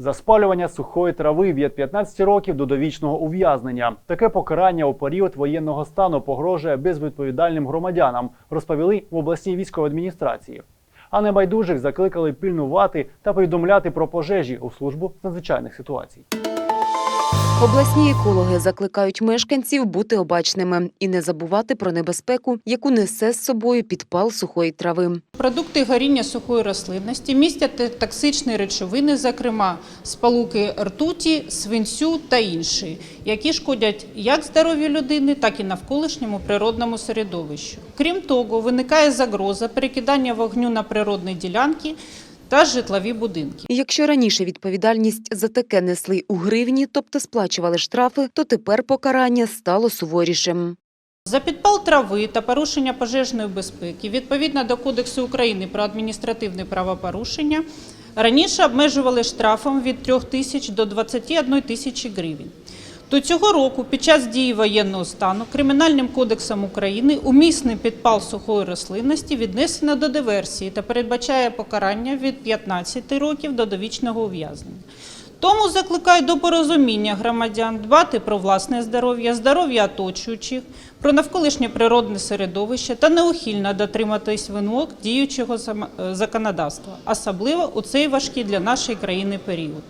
За спалювання сухої трави від 15 років до довічного ув'язнення. Таке покарання у період воєнного стану погрожує безвідповідальним громадянам, розповіли в обласній військовій адміністрації. А небайдужих закликали пильнувати та повідомляти про пожежі у службу надзвичайних ситуацій. Обласні екологи закликають мешканців бути обачними і не забувати про небезпеку, яку несе з собою підпал сухої трави. Продукти горіння сухої рослинності містять токсичні речовини, зокрема сполуки ртуті, свинцю та інші, які шкодять як здоров'ю людини, так і навколишньому природному середовищу. Крім того, виникає загроза перекидання вогню на природні ділянки та житлові будинки. І Якщо раніше відповідальність за таке несли у гривні, тобто сплачували штрафи, то тепер покарання стало суворішим. За підпал трави та порушення пожежної безпеки відповідно до Кодексу України про адміністративне правопорушення раніше обмежували штрафом від 3 тисяч до 21 тисячі гривень. До цього року, під час дії воєнного стану, Кримінальним кодексом України умісний підпал сухої рослинності віднесено до диверсії та передбачає покарання від 15 років до довічного ув'язнення. Тому закликаю до порозуміння громадян дбати про власне здоров'я, здоров'я оточуючих, про навколишнє природне середовище та неухильно дотриматись вимог діючого е, законодавства, особливо у цей важкий для нашої країни період.